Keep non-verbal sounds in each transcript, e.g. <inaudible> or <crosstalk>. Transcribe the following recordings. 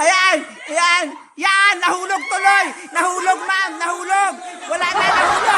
Ayan! Ayan! Yan! Nahulog tuloy! Nahulog, ma'am! Nahulog! Wala na, nahulog!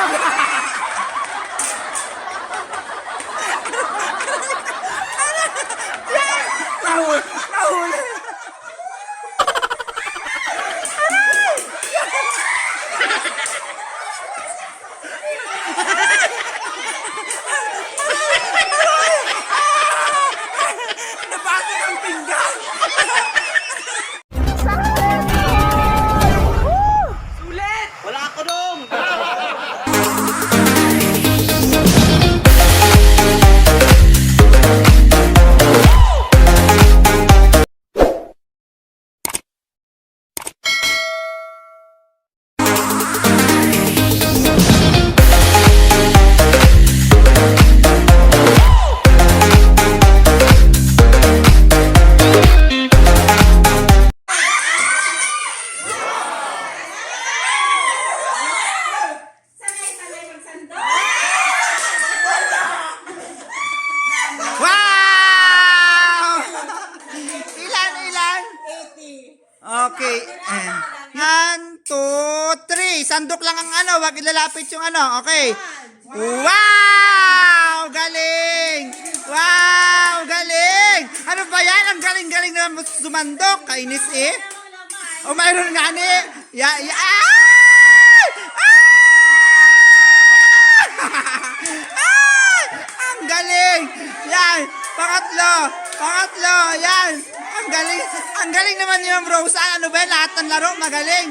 Ilalapit yung ano. Okay. Wow! Galing! Wow! Galing! Ano ba yan? Ang galing-galing naman sumandok. Kainis eh. O mayroon nga ni. Ya, ya. Ay! Ay! Ang galing! Yan! Pangatlo! Pangatlo! Yan! Ang galing! Ang galing naman Ma'am Rosa. Ano ba yan? Lahat ng laro magaling.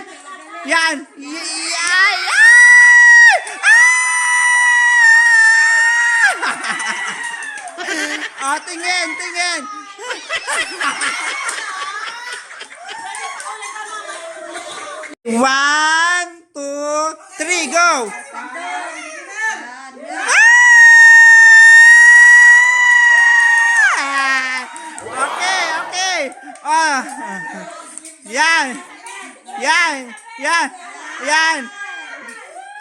Yan! Y- y- ay! Ay! Ah! tingin! Tingin! One, two, three, go! Ah! Okay, okay. Ah. Yan. Yan. Yan. Yan.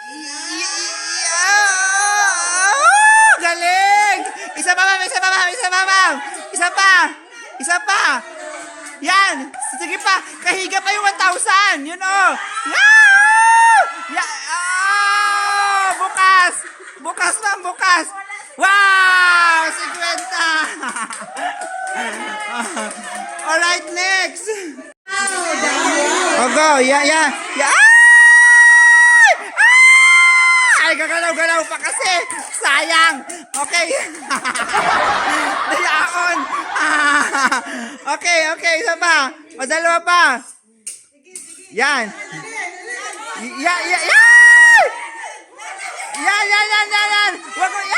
Y- y- ah! Galing! Isa pa, ma'am. Isa pa, ma'am. Isa pa, ma'am. Isa pa. Isa pa. Yan. Sige pa. Kahiga pa yung 1,000. Yun, oh. Yeah! Ya ah! Bukas. Bukas, ma'am. Bukas. Wow! 50. <laughs> Alright, next. Oh, go. Yeah, yeah. Yeah. Ay! Gagalaw-galaw pa kasi. Sayang. Okay. <laughs> Dayaon. Ah. Okay, okay. Isa pa. O, dalawa pa. Yan. Ya, ya, ya! Yan, yan, yan, yan, yan. Wag mo, yan!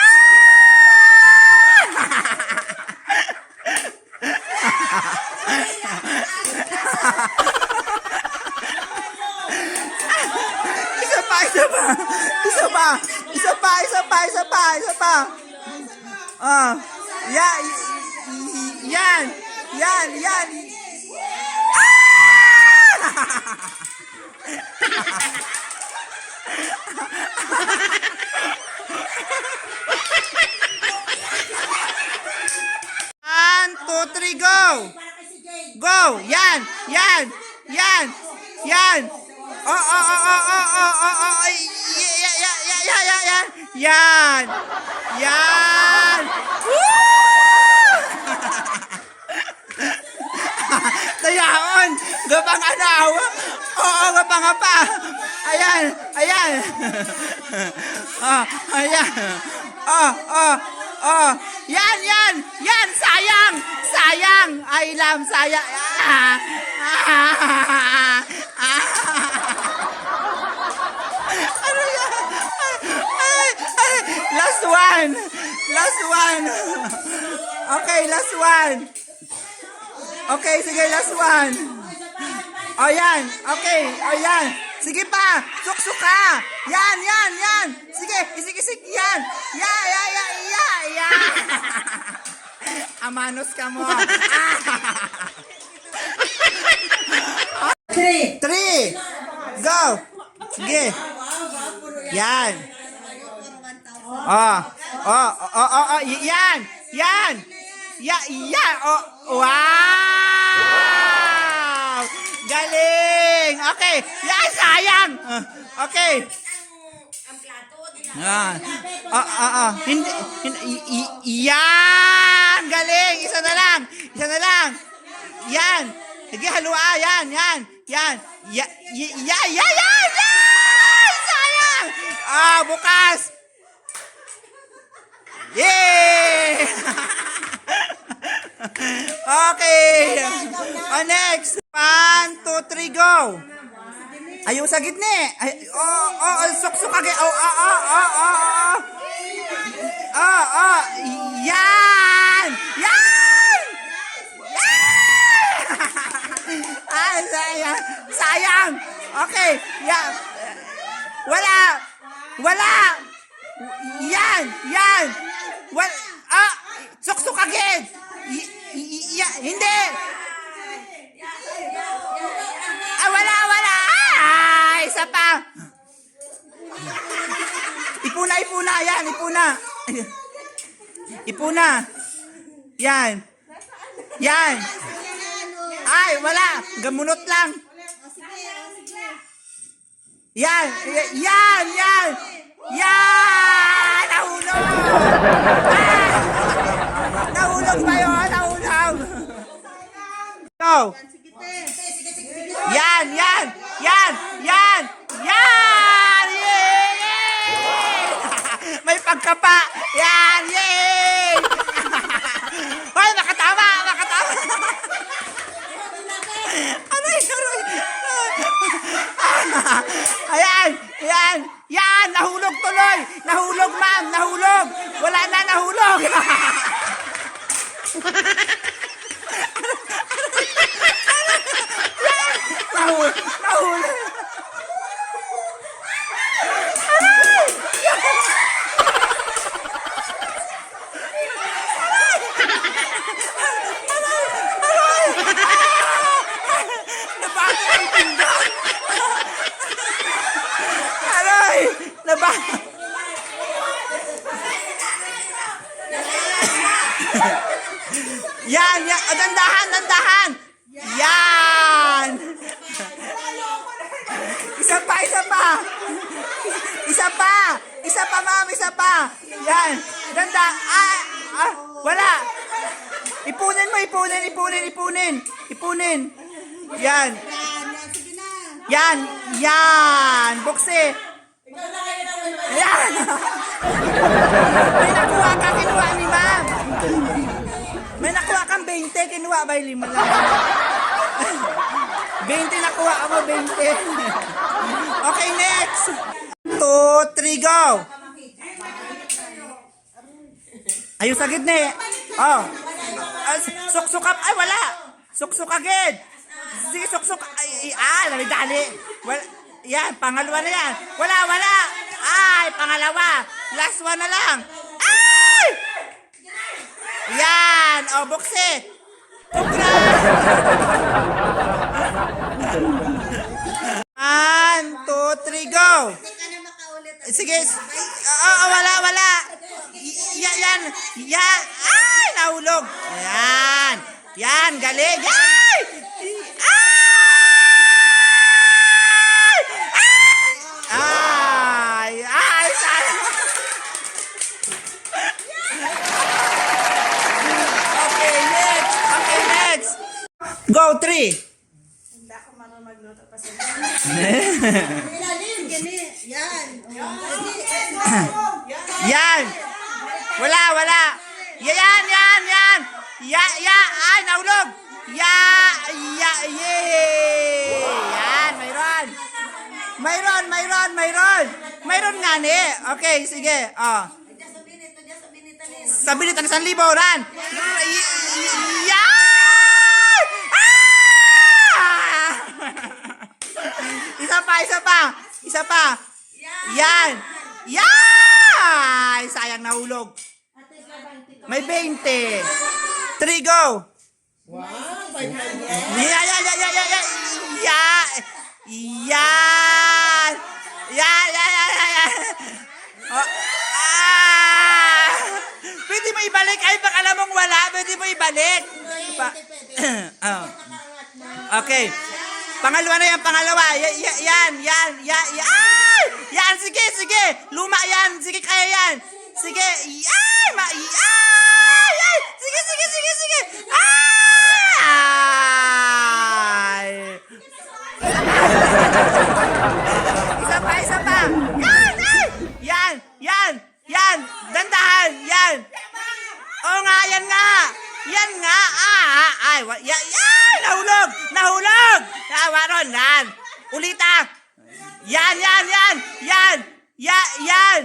<laughs> Isa pa, isa pa. Isa pa. Isa pa, isa pa, isa pa, isa pa. Ah. Ya, y- y- yan. Yan, yan. Yan! Yan! Woo! <laughs> Dayaon! Gapang anaw! Oo, gapang pa! Ayan! Ayan! oh, <laughs> ayan! Oh, oh, oh! Yan, yan! Yan! Sayang! Sayang! Ay, lam, sayang! Ah! Ah <laughs> yan? Ay, ay, last one! Last one! Okay, last one! Okay, sige, last one. O yan, okay, o yan. Sige pa, suksok ka. Yan, yan, yan. Sige, isik-isik, yan. Ya, ya, ya, ya, ya. Amanos ka mo. <laughs> Three. Three. Go. Sige. Yan. Oh, oh, oh, oh, oh, yan. Yan. Ya, ya. Oh, wow. Okay. Yan, sayang. Okay. Ah, ah, ah, ah. Hindi, hindi, yan! Galing! Isa na lang! Isa na lang! Yan! Sige, halua! Yan! Yan! Yan! Yan! Yan! Yan! Yan! Sayang! Ah, bukas! Yay! <laughs> okay! Oh, next! One, two, three, go! Ayaw sa gitna eh. Ay, oh, oh, oh, suksok agad. Oh, oh, oh, oh, oh, oh. Oh, oh, yan! Yan! Yan! Ay, <laughs> sayang. Sayang. Okay, yan. Wala. Wala. Yan, yan. Wala. Ah, suksok agad. Y- y- y- hindi. Ah, wala, wala! Ah, isa pa! Ipuna, ipuna, yan, ipuna. Ipuna. Yan. Yan. Ay, wala. Gamunot lang. Yan, yan, yan. Yan! Nahulog! Ah! Nahulog ba yun? Nahulog. Go. Yan, yan, yan, yan! Yay! May pagkapa! Yan! Yay! Hoy, makatama! Makatama! Aray, aray! Ayan! Ayan! Yan! Nahulog tuloy! Nahulog, ma'am! Nahulog! Wala na, nahulog! <laughs> Nahulog! Nahulog! Nabasa ang pinggan! Aray! Nabasa! Yan! Yan! Ah, dandahan! Dandahan! Yan! Isa pa! Isa pa! Isa pa! Isa pa, ma'am! Isa pa! Yan! Danda! Ah! Ah! Wala! Ipunin mo! Ipunin! Ipunin! Ipunin! Ipunin! Yan! Yan! Yan! Buksi! Yan! May nakuha ka, kinuha ni ma'am! May nakuha kang 20, kinuha ba yung lima lang? 20 nakuha mo, 20. okay, next! 2, 3, go! Ayun sa gitna eh. Oh. Ah, Suksok up. Ay, wala. Suksok agad. Sige, suksok. Ay, ah, dali-dali. Wala. Yan, pangalawa na yan. Wala, wala. Ay, pangalawa. Last one na lang. Ay! Yan. O, buksi. Congrats! One, two, three, go. Sige. Ah, ah, wala, wala. Yan, yan. Yan. Ay, nahulog. Yan. Yan, galing. Ay! Ay! Ay! Ay! Okay, next. Okay, next. Go, three. Hindi ako marunong magluto pa sila. Ilalim, gani. Yan. Yan. Wala, wala. Yan, yan, yan. Ya, ya. Ay, nahulog. Ya, ya, yay. Yan, mayroon. Mayroon, mayroon, mayroon. Mayroon nga ni. Okay, sige. Oh. Alin. Sabi nito ng isang libo, ran. Y- Yan! Ah! <laughs> isa pa, isa pa. Isa pa. Yan. Yan! Sayang nahulog. May 20. 3 go. Wow, Yeah, yeah, yeah, yeah, yeah, yeah. Yeah. Yan. Yan, yan, yan, yan, yan. Oh, ah! Pwede mo ibalik. Ay, baka alam mong wala. Pwede mo ibalik. Pa- <clears throat> oh. Okay. Pangalawa na yan, pangalawa. Y- y- yan, yan, yan, yan. Ay! Yan, sige, sige. Luma yan. Sige, kaya yan. Sige. Ay! Ma ay! Ay! Sige, sige, sige, sige. Ay! Isa pa, isa pa. Yan! Yan, yan, yan. Dandahan, yan. Oo nga, yan nga. Yan nga. Ah, ah, ay, wa, ay, nahulog, nahulog. Ah, waron, yan. Ulita. Yan, yan, yan, yan. Ya, yan.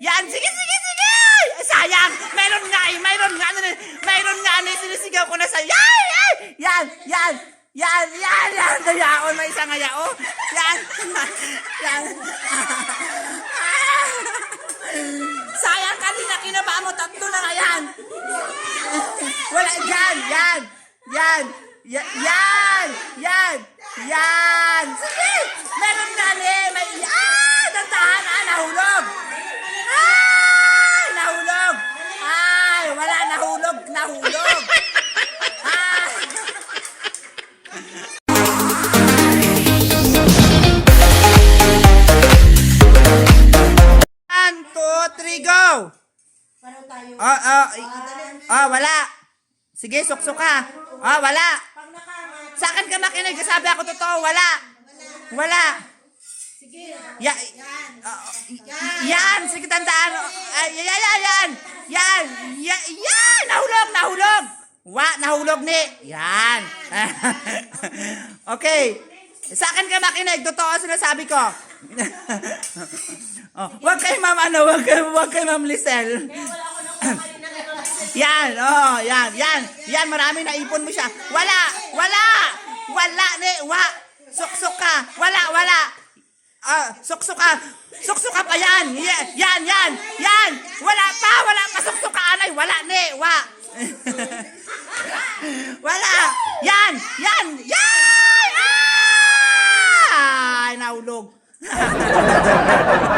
Yan, sige, sige, sige. Ay, sayang. Mayroon nga eh, mayroon nga. ano, Mayroon nga na sinisigaw ko na sa, yan, yan, yan, yan. Yan, yan, <laughs> yan. Dayaon, may isang ayao. Yan. Yan. Kinaba mo, tatlo na nga yan. <laughs> Wala, yan, yan, yan, yan, yan, yan. Sige, meron na ni, may, ah, dantahan, ah, nahulog. Ah, nahulog. Ay, wala, nahulog, nahulog. Ah. One, two, three, go! Paano tayo? Ah, ah, ah, wala. Sige, suksok ka. Ah, wala. Sa akin ka makinig, sabi ako totoo, wala. Wala. sige. Ya, ah, yan, sige tandaan. Yan, yan, yan. Yan, yan, yan, nahulog, nahulog. Wa, nahulog ni. Yan. <laughs> okay. Sa akin ka makinig, totoo ang sinasabi ko. <laughs> oh, wag kay ma'am, ano, wag kay, wag kay ma'am Lisel. Yan, oh, yan, yan. Yan, marami na ipon mo siya. Wala, wala, wala, ni, wa. Suksok ka. Wala, wala. Ah, suksok ka. Suksok ka pa yan. Yan, yan, yan. Yan. Wala pa, wala pa. Suksok ka, anay. Wala, ni, wa. <laughs> wala. Yan, yan, yan. Ay, nahulog. <laughs>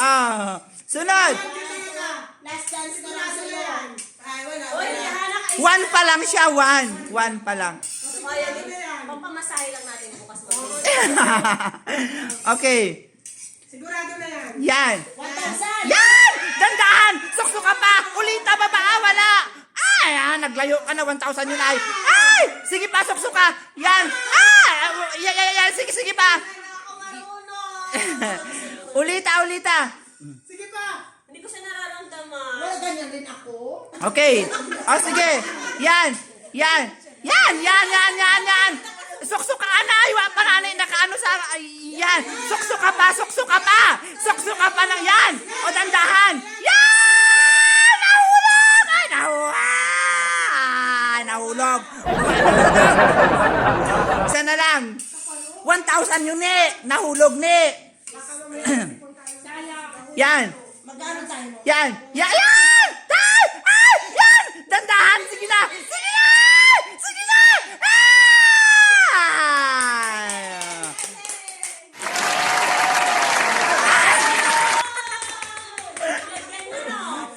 ah. sunod. Last chance na lang sa yan. Ay, wala. Uy, nahanap. One pa lang siya, one. One pa lang. Pampamasahe lang natin bukas <laughs> okay. Sigurado na yan. Yan. 1,000! Yan! Dandahan! Sukso ka pa! Ulita ba ba? Ah, wala! Ay, ah, naglayo ka na 1,000 yun ay. Ay! Sige pa, sukso ka! Yan! Ah! Yan, yan, yan. Sige, sige pa. Ako marunong! <laughs> ulita, ulita. Sige pa! Hindi ko siya nararamdaman. Wala ganyan din ako. Okay. O, sige. Yan. Yan. Yan, yan, yan, yan, yan. Sukso ka, anay. Wa pa nanay nakaano sa... Ay, yan. Sukso ka pa, sukso ka pa. Sukso ka pa ng yan. O, dandahan. Yan! Nahulog! Ay, nahulog! Ay, nahulog. Isa na lang. 1,000 yun ni. Nahulog ni. Yan. Magkano tayo? Yan! Yan! Yan! Tay! Ay! Yan! Dandahan! Sige na! Sige na! Sige na! Ay!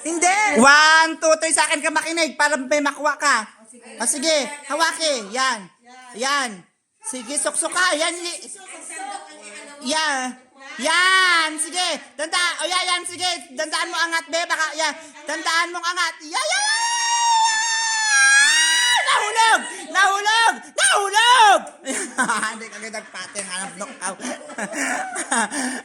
Hindi! One, two, three, sa akin ka makinig para may makuha ka. O sige, hawaki. Yan. Yan. Sige, suksok ka. Yan. Yan. Yan. Sige. Danda. O yan, yan. Sige. Dandaan mo angat, be. Baka, yan. Dandaan mong angat. Yan, yan. Nahulog! Nahulog! Nahulog! <laughs> Hindi <laughs> ka nagpating hanap knockout.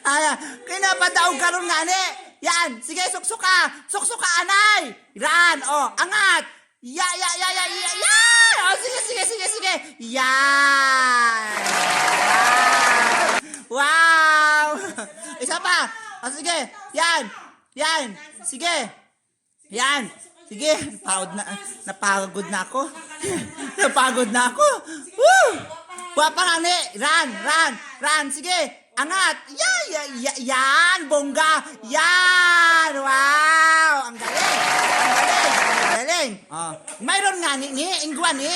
Ay, kinapadaog ka ron nga ni. Yan, sige, suksok ka. Suksok ka, anay. Ran, oh, angat. Ya, ya, ya, ya, ya, yan! Oh, sige, sige, sige, sige. Yan! Wow! Oh, sige. Yan. Yan. Sige. Yan. Sige. Pagod na. Napagod na ako. <laughs> Napagod na ako. Woo! Wapa nga ni. Ran, ran, ran. Sige. Angat. Yan, yan, yan, yan. Bongga. Yan. Wow. Ang galing. Ang galing. Ang galing. Oh. Mayroon nga ni, ni. Ingwa ni.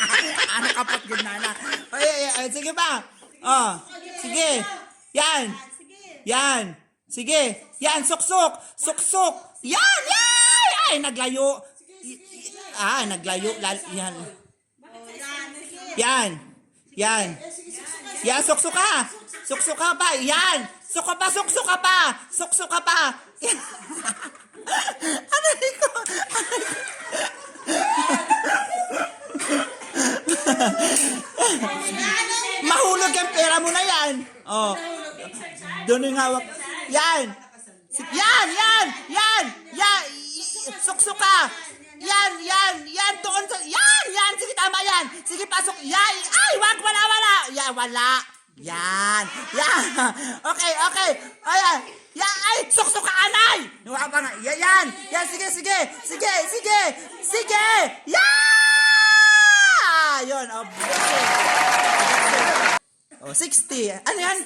<laughs> ano kapot gud na na. Ay, ay, ay, sige pa. Oh. Sige. Yan. Yan. Sige. Yan, suksok. Suksok. Yan, yan. Ay, naglayo. Ah, naglayo. Yan. Yan. Yan. Yan, suksuka. Suksuka pa. Yan. Suka pa, suksuka pa. Suksuka pa. Yan. <laughs> Aray ko. Aray ko. <laughs> Mahulog yung pera mo na yan. Oh. Doon yung hawak. Yan. Yan, yan, yan, yan. I- Suksuka. Yan, yan, yan. Doon sa, yan, yan. Sige, tama yan. Sige, pasok. Yan. Ay, wag, wala, wala. Yan, wala. Yan. Yan. <laughs> Okay, okay. Ayan. Yan, ay, suksuka anay. Wala pa nga. Yan, yan. Yan, sige, sige. Sige, sige. Sige. Yan. Yun. Oh, Oh, 60. Ano yan?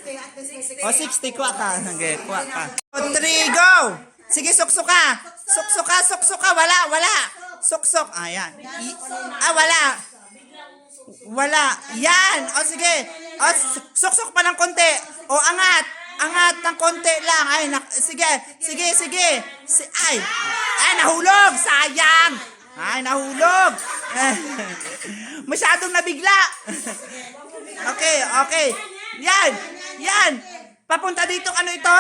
O, 60. Kuha ka. Okay, kuha ka. O, 3, go! Sige, suksuka. Suksuka, suksuka. Wala, wala. Suksok. Ayan. I- ah, wala. Wala. Yan. O, sige. O, s- suksok pa ng konti. O, angat. Angat ng konti lang. Ay, nak- sige. Sige, sige. Si ay. Ay, nahulog. Sayang. Ay, nahulog. <laughs> Masyadong nabigla. <laughs> Okay, okay. Yan, yan. Papunta dito, ano ito?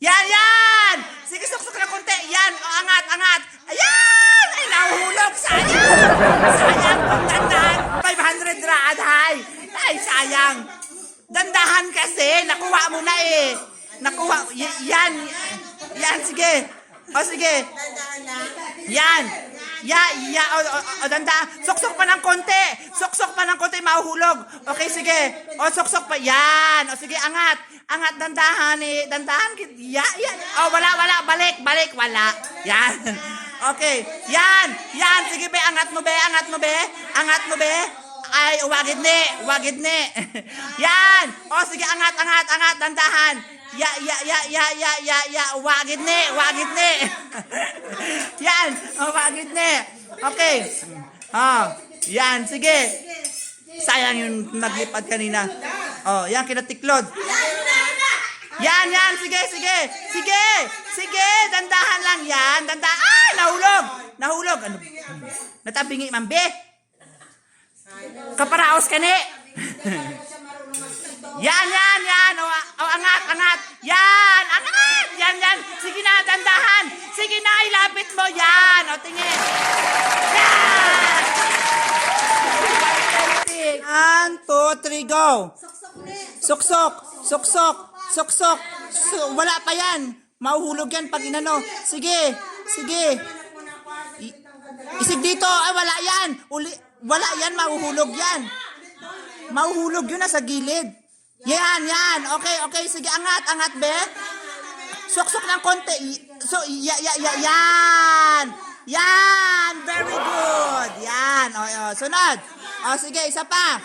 Yan, yan! Sige, suksok na konti. Yan, o, angat, angat. Ayan! Ay, nahuhulog. Sayang! Sayang, dandahan. 500 raan, hay. Ay, sayang. Dandahan kasi. Nakuha mo na eh. Nakuha. Y- yan. Yan, sige. O, sige. Yan. Ya, ya, o, o, o, danda. Suksok pa ng konti. Suksok pa ng konti, mahuhulog. Okay, sige. O, suksok pa. Yan. O, sige, angat. Angat, dandahan eh. Dandahan. Ya, yan. O, wala, wala. Balik, balik. Wala. Yan. Okay. Yan. Yan. Sige, be. Angat mo, be. Angat mo, be. Angat mo, be. Ay, wagid ni. Wagid ni. <laughs> yan. O, sige, angat, angat, angat. Dandahan. Ya, ya, ya, ya, ya, ya, ya. Wagid ni. Wagid ni. <laughs> yan. O, wagid ni. Okay. Oh, yan. Sige. Sayang yung naglipad kanina. Oh, yan, kinatiklod. Yan, yan. Sige, sige. Sige. Sige. Dandahan lang yan. Dandahan. Ay, nahulog. Nahulog. Ano? Natabingi, mambe. Kaparaos ka ni. <laughs> yan, yan, yan. O, o, angat, angat. Yan, angat. Yan, yan. Sige na, dandahan. Sige na, ilapit mo. Yan. O, tingin. Yan. One, two, three, go. Suksok, suksok, suksok. Su- wala pa yan. Mahuhulog yan pag inano. Sige, sige. Isig dito. Ay, wala yan. Uli, wala yan. Mahuhulog yan. Mahuhulog yun na sa gilid. Yan, yan. Okay, okay. Sige, angat, angat, be. Suksok ng konti. So, ya, ya, ya, yan. Yan. Very good. Yan. O, o, sunod. O, sige, isa pa.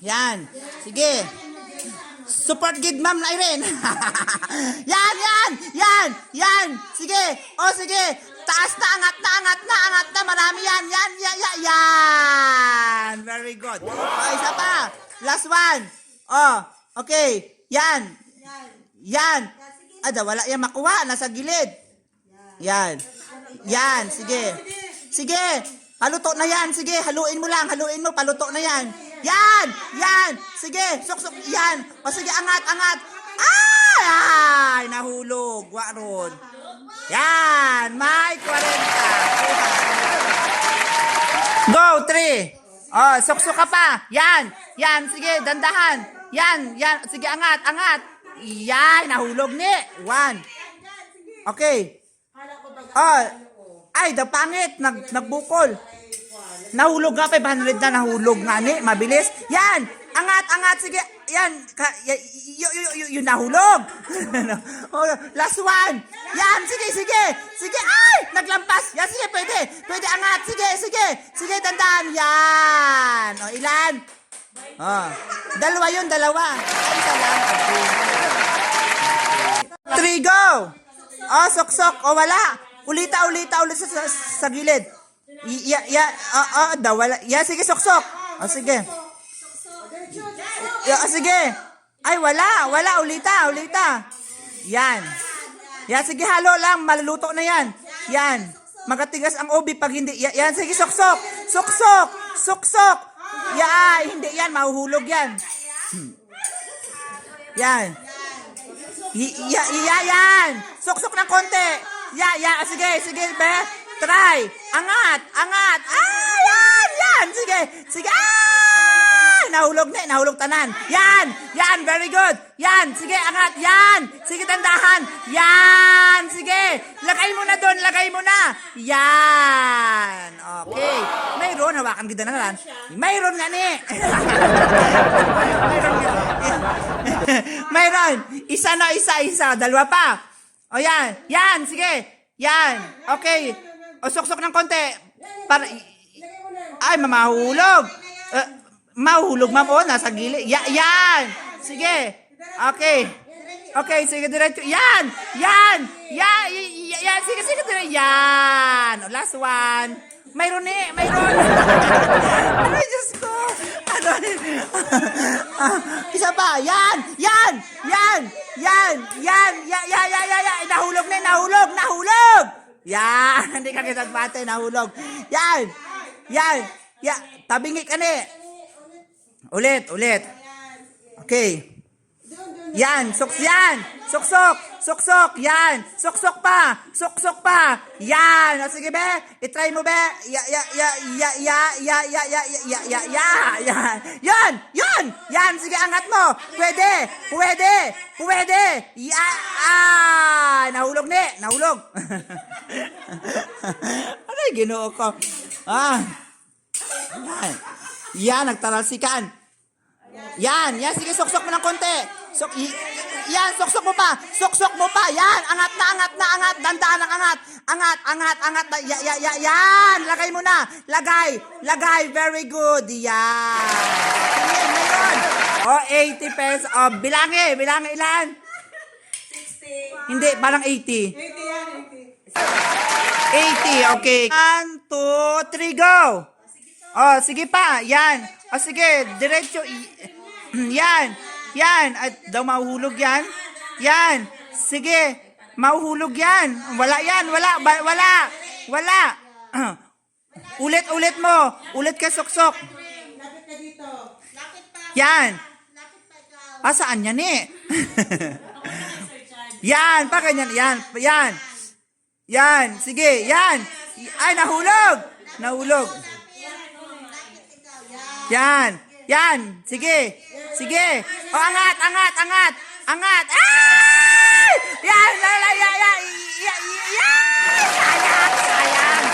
Yan. Sige. Support gid ma'am na Irene. <laughs> yan, yan, yan, yan. Sige. O, sige. Taas na, angat na, angat na, angat na. Marami yan. Yan, yan, yan, yan. Very good. O, isa pa. Last one. O, okay. Yan. Yan. Ada, wala yan makuha. Nasa gilid. Yan. Yan, sige. Sige. Paluto na yan. Sige, haluin mo lang. Haluin mo. Paluto na yan. Yan. Yan. Sige. Suksok. Yan. O sige, angat, angat. Ay! Ay! Nahulog. Waron. Yan. May 40. Go, three. Oh, suksok ka pa. Yan. Yan. Sige, dandahan. Yan. Yan. Sige, angat, angat. Yan. Nahulog ni. One. Okay. Oh, ay, the pangit, nag, nagbukol. Nahulog nga, 500 na nahulog nga ni, mabilis. Yan, angat, angat, sige, yan, ka, y, y, y, y, y, nahulog. <laughs> oh, last one. Yan, sige, sige, sige, ay, naglampas. Yan, sige, pwede, pwede, angat, sige, sige, sige, dandan, yan. O, ilan? Oh, dalawa yun, dalawa. Isa lang. Three, go! Oh, sok-sok. Oh, wala. Ulita, ulita, ulit sa, sa, sa gilid. Ya, ya, oh, oh, daw, wala. Ya, sige, sok-sok. Oh, sige. Ya, oh, sige. Ay, wala, wala, ulita, ulita. Yan. Yan, sige, halo lang, maluluto na yan. Yan. Magatigas ang ubi pag hindi. Ya- Yan, sige, sok-sok. Sok-sok. Sok-sok. Ya, hindi yan. Mahuhulog yan. Yan. Y- ya, yan. Suksok ng konti. Ya, ya. Sige, sige, be. Try. Angat, angat. Ah, yan, yan. Sige, sige. Ah! Nahulog na, nahulog tanan. Yan, yan, very good. Yan, sige, angat. Yan. Sige, tandahan. Yan, sige. Lagay mo na doon, lagay mo na. Yan. Mayroon, hawakan kita na lang. Mayroon nga ni. Mayroon <laughs> nga. Mayroon. Isa na, isa, isa. Dalawa pa. O yan. Yan, sige. Yan. Okay. O suksok ng konti. Para, ay, mamahulog. Uh, mahulog, ma'am. O, nasa gilid. Ya, yan. Sige. Okay. Okay, sige, diretso. Yan! Yan! Yan! Yan! Sige, sige, diretso. Yan! O, last one. Mayroon eh! Mayroon! <laughs> ano, Diyos ko! Ano? Isa pa! Yan! Yan! Yan! Yan! Yan! Yan! Yan! Yan! Yan! Yan! Nahulog na! Nahulog! Nahulog! Yan! <laughs> Hindi ka kita bate. Nahulog. Yan! Yan! Yan! Tabingi ka ni! Ulit! Ulit! Okay. Yan, suks yan. Suksok, suksok, yan. Suksok pa, suksok pa. Yan. O sige be, itry mo be. Ya ya ya ya ya ya ya ya ya ya ya ya. Yan, yan. Yan, sige angat mo. Pwede, pwede, pwede. Ya ah, nahulog ni, nahulog. ano yung ginoo ko? Ah. Yan. Yan, nagtaralsikan. Yan, yan, sige, suksok mo ng konti. Sok, yan, suksok mo pa. Suksok mo pa. Yan, angat na, angat na, angat. Dandaan ang angat. Angat, angat, angat. Ya, ya, ya, yan. Lagay mo na. Lagay, lagay. Very good. Yan. Sige, meron. O, 80 pesos. O, bilangi, bilangi ilan? 60. Hindi, parang 80. 80 yan, 80, 80. okay. 1, 2, 3, go! Oh, sige pa. Yan. Oh, sige. Diretso. <clears throat> Yan. Yan. At daw mahuhulog yan. Yan. Sige. Mahuhulog yan. Wala yan. Wala. Wala. Wala. <clears throat> ulit, ulit mo. Ulit ka suksok. Lapit ka dito. Yan. Lapit pa. Ah, saan yan eh? <laughs> yan, pa ganyan. Yan, yan. Yan, sige, yan. Ay, nahulog. Nahulog. Yan. Yan. Sige. Sige. O, angat, angat, angat. Angat. Ay! Yan, yan, yan, yan, yan. Yan, yan. Sayang.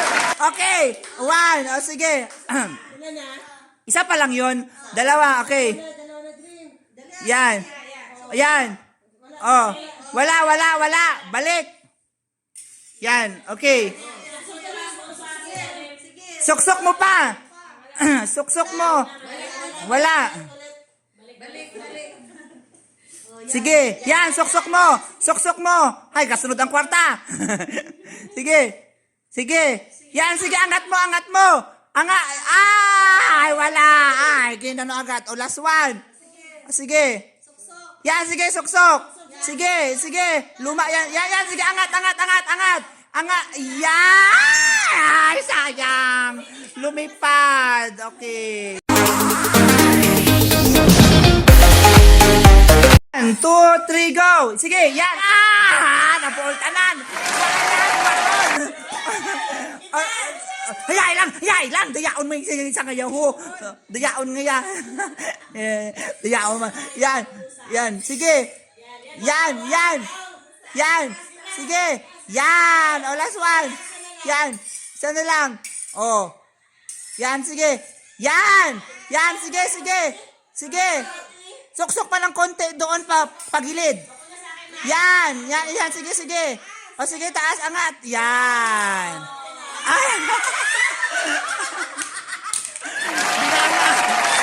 Okay. One. O, sige. <clears throat> Isa pa lang yun. Dalawa, okay. Yan. Yan. Oh. Wala, wala, wala. Balik. Yan. Okay. Suksok mo pa. <clears throat> Suksok mo. Wala. Sige. Yan. Suksok mo. Suksok mo. Ay, kasunod ang kwarta. <laughs> Sige. Sige. Yan. Sige. Angat mo. Angat mo. Angat. Ay, wala. Ay, ginano agad. O, last one. Sige. Yan, sige, suksok. Sige, sige. Luma, yan, yan, yan. Sige, angat, angat, angat, angat. Angat. Yan! Ay, sayang. Lumipad. Okay. One, two, three, go. Sige, yan. Ah! Napultanan. Ah, ah, Hayay lang, hayay lang. Dayaon mo yung sa ngayon ho. Dayaon nga yan. Eh, Dayaon mo. Yan, yan. Sige. Yan, yan. Yan. Sige. Yan! O, last one. Yan. Isa na lang. O. Yan, sige. Yan! Yan, sige, sige. Sige. Suksok pa ng konti doon pa, pagilid. Yan, yan, yan, sige, sige. O sige, taas, angat. Yan. Ay. <laughs>